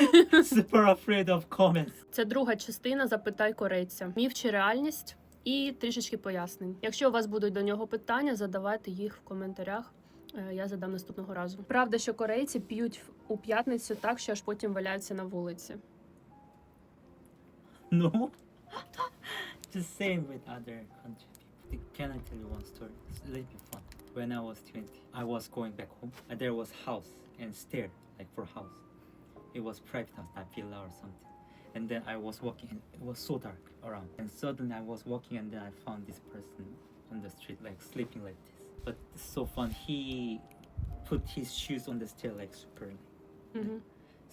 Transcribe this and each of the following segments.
Super afraid of comments. Це друга частина Запитай корейця. Міф чи реальність і трішечки пояснень. Якщо у вас будуть до нього питання, задавайте їх в коментарях. Е, Я задам наступного разу. Правда, що корейці п'ють у п'ятницю так, що аж потім валяються на вулиці. No. Just same with other country people. Can I tell you one story? It's a little bit fun. When I was 20, I was going back home. And there was house and stair, like for house. It was private house, not villa or something. And then I was walking, and it was so dark around. And suddenly I was walking, and then I found this person on the street, like sleeping like this. But it's so fun. He put his shoes on the stair, like super Мгм.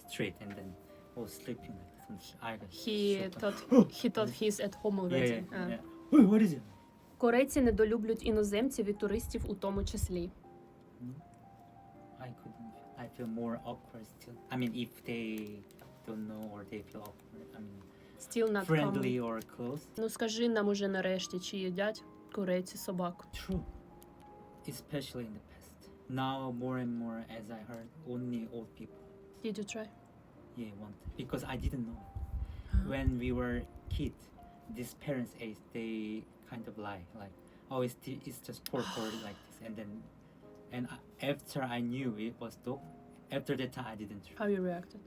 straight, and then was sleeping like this. And I got He so thought he thought he's at home Yeah, already. yeah, А. yeah. Wait, what is it? Корейці недолюблюють іноземців і туристів у тому числі. No, I couldn't. I feel more awkward still. I mean, if they don't know or they feel awkward, I mean, Still not friendly common. or close. Ну скажи нам уже нарешті, чи їдять корейці собак. True. Especially in the past. Now, more and more, as I heard, only old people. Did you try? Yeah, want because I didn't know. When we were kid, these parents age, they kind of lie, like, oh, it's t- it's just pork or like this, and then, and I- after I knew it was dog, after that time I didn't try. How you reacted?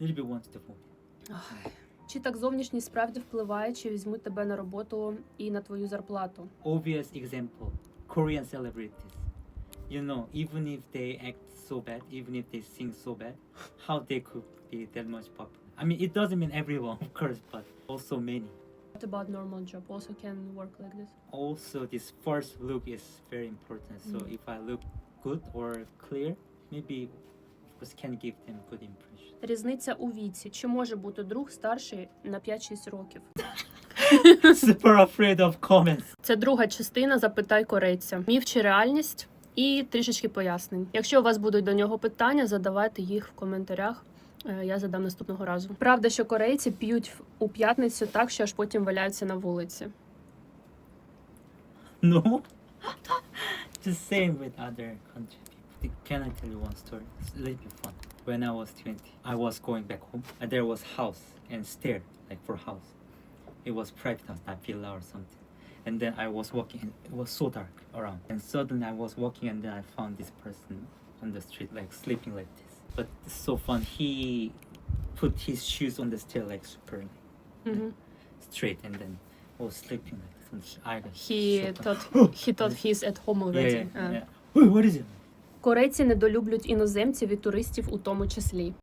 little bit wanted to vomit. Чи так зовнішність справді впливає, чи візьмуть тебе на роботу і на твою зарплату? Obvious example: Korean celebrities. You know, even if they act so bad, even if they sing so bad, how they could be that much popular? I mean, it doesn't mean everyone, of course, but also many. What about normal job? Also can work like this? Also, this first look is very important. So Mm. if I look good or clear, maybe of can give them good impression. Різниця у віці. Чи може бути друг старший на 5-6 років? Super afraid of comments. Це друга частина Запитай корейця. Міф чи реальність і трішечки пояснень. Якщо у вас будуть до нього питання, задавайте їх в коментарях. Е, Я задам наступного разу. Правда, що корейці п'ють у п'ятницю так, що аж потім валяються на вулиці. No. Just same with other country people. can I tell you one story? It's a little bit fun. When I was 20, I was going back home, and there was house and stair, like for house. It was private house, not villa or something. And then I was walking, and it was so dark around. And suddenly I was walking, and then I found this person on the street, like sleeping like this. But it's so fun. He put his shoes on the stair, like super mm-hmm. like, straight, and then was sleeping like this. I, he so thought he thought he's at home already. Yeah, yeah, uh. yeah. Wait, what is it? Корейці недолюблюють іноземців і туристів у тому числі.